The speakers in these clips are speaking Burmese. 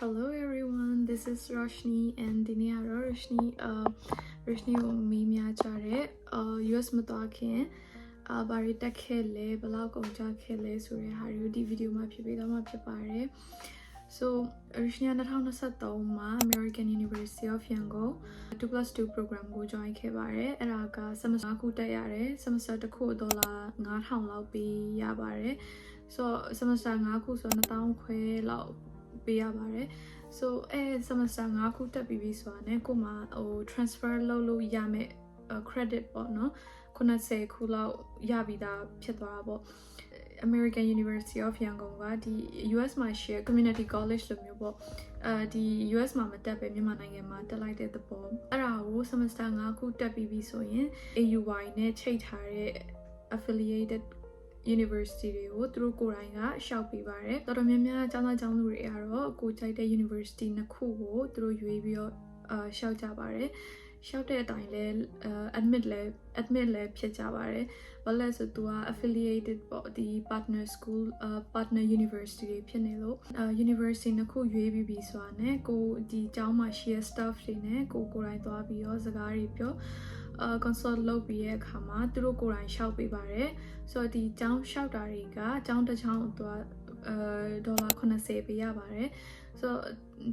Hello everyone, this is Roshni and ဒီနေ့ကတော့ Roshni အာ Roshni ကိုမေးမြန်းကြတဲ့အာ US မသွားခင်အာဘာတွေတက်ခဲ့လဲဘယ်လောက်ကုန်ကြခဲ့လဲဆိုတဲ့ဟာတွေကိုဒီဗီဒီယိုမှာဖြစ်ပေးတော့မှာဖြစ်ပါတယ် So Roshni က2023မှာ American University of Yangon 2+2 program ကို join ခဲ့ပါတယ်အဲ့ဒါက semester ခုတက်ရတယ် semester တစ်ခုဒေါ်လာ9000လောက်ပေးရပါတယ် so semester 5ခုဆိုတော့1000ခွဲလောက် ပေးရပါတယ် so အဲ semester 5ခုတက်ပြီးပြီဆိုတာ ਨੇ ကိုမှဟို transfer လုပ်လို့ရမယ် credit ပေါ့နော်90ခုလောက်ရပြီးသားဖြစ်သွားတာပေါ့ American University of Yangon ကဒီ US မှာ share community college လိုမျိုးပေါ့အဲဒီ US မှာမတက်ပဲမြန်မာနိုင်ငံမှာတက်လိုက်တဲ့သဘောအဲ့ဒါကို semester 5ခုတက်ပြီးပြီဆိုရင် AUY နဲ့ချိန်ထားတဲ့ affiliated university တွေကိုသူတို့ကိုယ်တိုင်ကရှောက်ပေးပါတယ်တော်တော်များများကျောင်းသားကျောင်းသူတွေကတော့ကိုကြိုက်တဲ့ university နှစ်ခုကိုသူတို့ရွေးပြီးတော့အာရှောက်ကြပါတယ်ရှောက်တဲ့အတိုင်းလဲ admit လဲ admit လဲဖြစ်ကြပါတယ်ဘာလဲဆိုသူက affiliated ပေါ့ဒီ partner school uh, partner university တွေဖြစ်နေလို့ uh, university နှစ်ခုရွေးပြီးပြီဆိုတာ ਨੇ ကိုဒီကျောင်းမှာ share staff တွေနဲ့ကိုကိုယ်တိုင်သွားပြီးတော့စကားတွေပြောအာ consult လုပ်ပြီးရဲ့အခါမှာသူတို့ကိုယ်တိုင်ရှောက်ပေးပါတယ်ဆိုတော့ဒီကျောင်းရှောက်တာတွေကကျောင်းတစ်ကျောင်းသူကအဲဒေါ်လာ80ပေးရပါတယ်ဆိုတော့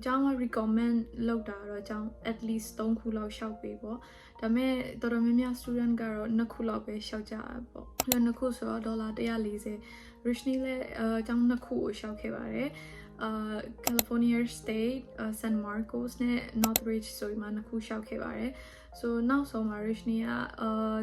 ကျောင်းက recommend လုပ်တာတော့ကျောင်း at least 3ခုလောက်ရှောက်ပေးပေါ့ဒါပေမဲ့တော်တော်များများ student ကတော့2ခုလောက်ပဲရှောက်ကြတာပေါ့အဲ့2ခုဆိုတော့ဒေါ်လာ140 Richney လည်းအဲကျောင်း2ခုကိုရှောက်ခဲ့ပါတယ်အာ California State uh, San Marcos နဲ့ Northridge ဆိုပြီးမှနှစ်ခုရှောက်ခဲ့ပါတယ် so နောက်ဆုံးမှာ Richney ကအာ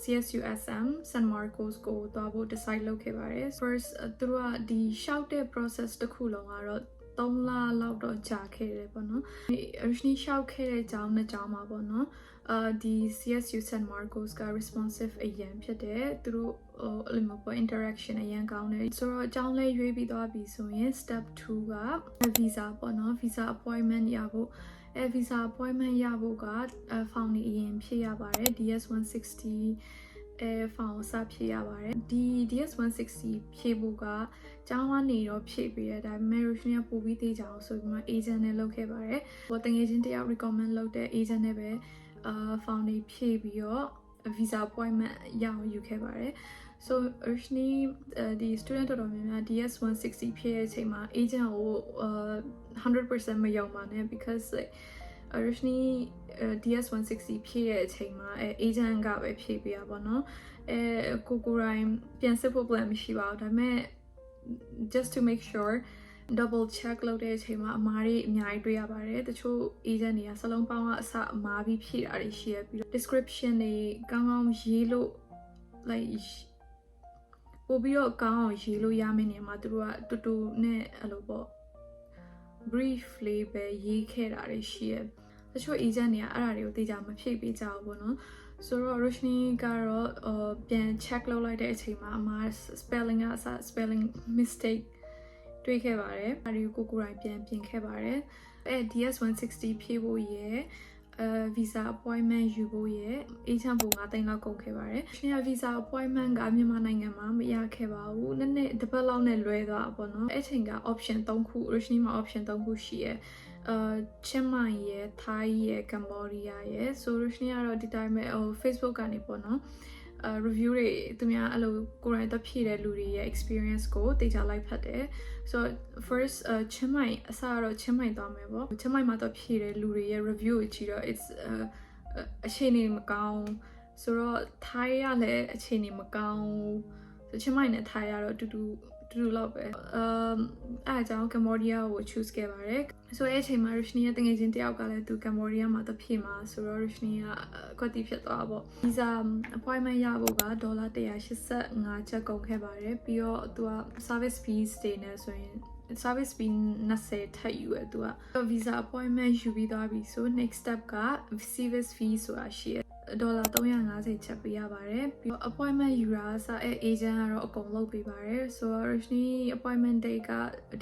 CSUSM San Marcos ကိုသွားဖို့ decide လုပ်ခဲ့ပါတယ် first သူတို့ကဒီရှောက်တဲ့ process တစ်ခုလုံးကတော့ 3လလောက်တော့ကြာခဲ့တယ်ပေါ့နော်။ Richney ရှောက်ခဲ့တဲ့ကြောင်းနဲ့ကြောင်းမှာပေါ့နော်။အာဒီ CSU San Marcos က responsive အရင်ဖြစ်တယ်။သူတို့ဟိုအဲ့လိုမျိုးပေါ့ interaction အရင်ကောင်းတယ်။ဆိုတော့အကြောင်းလဲရွေးပြီးသွားပြီဆိုရင် step 2က visa ပေါ့နော်။ visa appointment ရဖို့အဲ visa appointment ရဖို့က found အရင်ဖြစ်ရပါတယ် DS 160 အဲဖောင်စဖြည့်ရပါတယ်ဒီ DS 160 ဖြည့်ဖို့ကကျောင်းကနေတော့ဖြည့်ပေးရဒါပေမဲ့ Russian ကပို့ပြီးသေးကြအောင်ဆိုပြီးမှ agent နဲ့လုပ်ခဲ့ပါတယ်ဟိုတငယ်ချင်းတယောက် recommend လုပ်တဲ့ agent နဲ့ပဲအာ found ဖြည့်ပြီးတော့ visa appointment ရအောင်ယူခဲ့ပါတယ် so originally ဒီ student တော်တော်များများ DS 160 ဖြည့်တဲ့အချိန်မှာ agent ကို uh, 100%မယုံပါနဲ့ because like originally DS 160 ဖြည့်တဲ့အချိန်မှာအဲ agent ကပဲဖြည့်ပေးရပါတော့အဲကိုကိုတိုင်းပြန်စစ်ဖို့ plan မရှိပါဘူးဒါပေမဲ့ just to make sure double check လုပ်တဲ့အချိန်မှာအမားတွေအများကြီးတွေ့ရပါတယ်တချို့ agent တွေကစလုံးပေါင်းကအစအမားပြီးဖြည့်တာတွေရှိရပြီးတော့ description တွေကောင်းကောင်းရေးလို့ like ပို့ပြီးတော့ကောင်းအောင်ရေးလို့ရမယ့်နေရာမှာသူတို့ကတူတူနဲ့အဲ့လိုပေါ့ brief လေးပဲရေးခဲ့တာတွေရှိရတချို့ agent တွေကအဲ့ဒါတွေကိုသိကြမဖြည့်ပေးကြဘူးပေါ့နော်ဆိုတော့ Roshni ကတော့ uh, ပြန် check လုပ်လိုက်တဲ့အချိန်မှာအမှား spelling ကအစ spelling mistake တွေ့ခဲ့ပါတယ်။အဲဒီကိုကိုယ်တိုင်ပြန်ပြင်ခဲ့ပါတယ်။အဲ DS 160ဖြည့်ဖို့ရယ် အဲ visa appointment ယူဖို့ရယ် agent ပုံ9သိန်းလောက်ကုန်ခဲ့ပါတယ်။ရှင်ရ visa appointment ကမြန်မာနိုင်ငံမှာမရခဲ့ပါဘူး။နည်းနည်းတစ်ပတ်လောက်နဲ့လွဲသွားပါတော့။အဲ့ချိန်က option 3ခု Roshni မှာ option 3ခုရှိရယ်။အာချင်းမိုင်ရယ်၊ထိုင်းရယ်၊ကမ္ဘောဒီးယားရယ်ဆိုလို့ရှိရင်ကတော့ဒီတိုင်းပဲဟို Facebook ကနေပေါ့နော်အာ review တွေသူများအဲ့လိုကိုယ်တိုင်တက်ဖြည့်တဲ့လူတွေရဲ့ experience ကိုတေချာလိုက်ဖတ်တယ်ဆိုတော့ first အချင်းမိုင်အစကတော့ချင်းမိုင်သွားမယ်ပေါ့ချင်းမိုင်မှာတော့ဖြည့်တဲ့လူတွေရဲ့ review ကိုကြည့်တော့ it's အခြေအနေမကောင်းဆိုတော့ Thai ကလည်းအခြေအနေမကောင်းဆိုချင်းမိုင်နဲ့ Thai ကတော့အတူတူ တူတူလောက်ပဲအမ်အဲအကြောင်းကမ္ဘောဒီးယားကို choose ခဲ့ပါတယ်ဆိုတော့အဲ့အချိန်မှာ Rushni ရဲ့တငယ်ချင်းတယောက်ကလည်းသူကမ္ဘောဒီးယားမှာတဖြည့်မှာဆိုတော့ Rushni ကကွက်တီဖြစ်သွားပေါ့ visa appointment ရဖို့ကဒေါ်လာ185ချက်ကုန်ခဲ့ပါတယ်ပြီးတော့သူက service fees တွေနဲ့ဆိုရင် service fee 20ထပ်ယူရသူက visa appointment ယူပြီးသွားပြီဆို next step က service fee ဆိုတာရှိရ ဒေါ်လာ350ချက်ပေးရပါတယ်ပြီးတော့ appointment ယူတာစအဲ agent ကတော့အကုန်လုပ်ပေးပါတယ်ဆိုတော့ Roshni appointment date က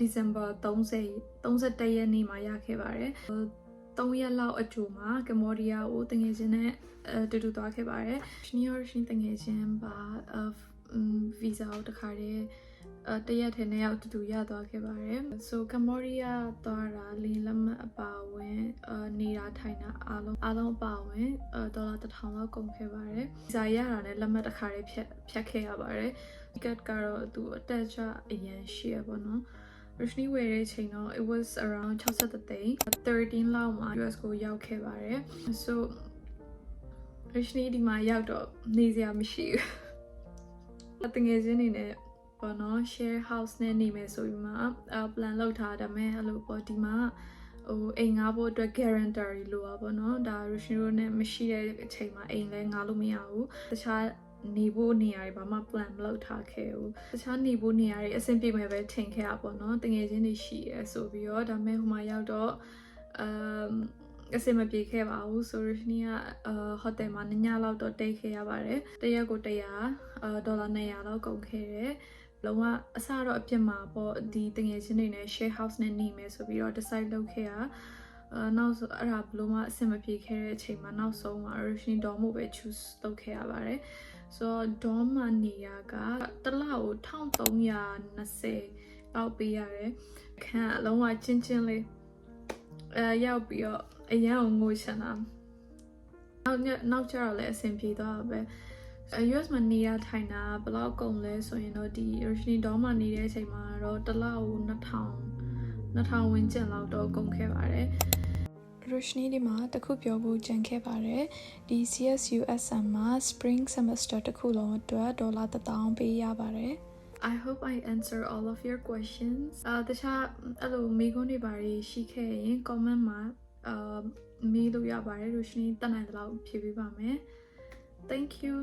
December 30 31ရက်နေ့မှာရခဲ့ပါတယ်3ရက်လောက်အကြိုမှာကမ္ဘောဒီးယားကိုတငယ်ချင်းနဲ့အတူတူသွားခဲ့ပါတယ်။ Shini or Shini တငယ်ချင်းပါ of visa ကိုတခါတည်း အဲတရက်ထဲနဲ့ရောက်တူတူရသွားခဲ့ပါတယ်ဆိုကမ္ဘောဒီးယားသွားတာလင်းလက်မှတ်အပါအဝင်အဲနေတာထိုင်တာအားလုံးအားလုံးအပါအဝင်အဲဒေါ်လာ1000လောက်ကုန်ခဲ့ပါတယ်ဇာရတာနဲ့လက်မှတ်တစ်ခါလေးဖြတ်ဖြတ်ခဲ့ရပါတယ် ticket ကတော့သူအတက်ချအရင်ရှိရပါတော့ Rushni ဝယ်တဲ့အချိန်တော့ it was around 63သိန်း13လောက်မှာ US ကိုရောက်ခဲ့ပါတယ် so Rushni ဒီမှာရောက်တော့နေစရာမရှိဘူးတငယ်ချင်းနေနဲ့ ပေါ့နော် share house နဲ့နေမယ်ဆိုပြီးမှအ plan လုပ်ထားတယ်မဲ့အဲ့လိုပေါ့ဒီမှာဟိုအိမ်ငါဖို့အတွက် guarantor လိုပါပေါ့နော်ဒါ Rushni တို့နဲ့မရှိတဲ့အချိန်မှာအိမ်လဲငါလို့မရဘူးတခြားနေဖို့နေရာတွေဘာမှ plan မလုပ်ထားခဲ့ဘူးတခြားနေဖို့နေရာတွေအဆင်ပြေမယ်ပဲထင်ခဲ့ရပါတော့တငယ်ချင်းတွေရှိရဲဆိုပြီးတော့ဒါမဲ့ဟိုမှာရောက်တော့အမ်အဆင်မပြေခဲ့ပါဘူးဆိုတော့ဒီကအာဟိုတယ်မှာညညလောက်တော့တိတ်ခဲ့ရပါတယ်တရက်ကို100အာဒေါ်လာ200လောက်ကုန်ခဲ့တယ် လုံးဝအစတော့အပြစ်မှာပေါ့ဒီတငယ်ချင်းတွေနဲ့ share house နဲ့နေမယ်ဆိုပြီးတော့ decide လုပ်ခဲ့ရအာနောက်ဆိုအဲ့ဒါဘလို့မှအဆင်မပြေခဲ့တဲ့အချိန်မှာနောက်ဆုံးမှာ original dorm ကိုပဲ choose လုပ်ခဲ့ရပါတယ်ဆိုတော့ dorm မှာနေရကတစ်လကို1320လောက်ပေးရတယ်ခန်းအလုံးဝချင်းချင်းလေးအဲရောက်ပြီးတော့အရန်ကိုငိုချင်တာနောက်ညနောက်ကျတော့လည်းအဆင်ပြေသွားတာပဲအဲ US မှာနေရထိုင်တာဘယ်လောက်ကုန်လဲဆိုရင်တော့ဒီ original dorm မှာနေတဲ့အချိန်မှာတော့တစ်လကို2000 2000ဝန်းကျင်လောက်တော့ကုန်ခဲ့ပါတယ် Roshni ဒီမှာတခုပြောဖို့ကြံခဲ့ပါတယ်ဒီ CSUSM မှာ Spring Semester တခုလုံးအတွက်ဒေါ်လာ1000ပေးရပါတယ် I hope I answer all of your questions အာတခြားအဲ့လိုမေးခွန်းတွေပါရှိခဲ့ရင် comment မှာအာမေးလို့ရပါတယ် Roshni တက်နိုင်တဲ့လောက်ဖြေပေးပါမယ် Thank you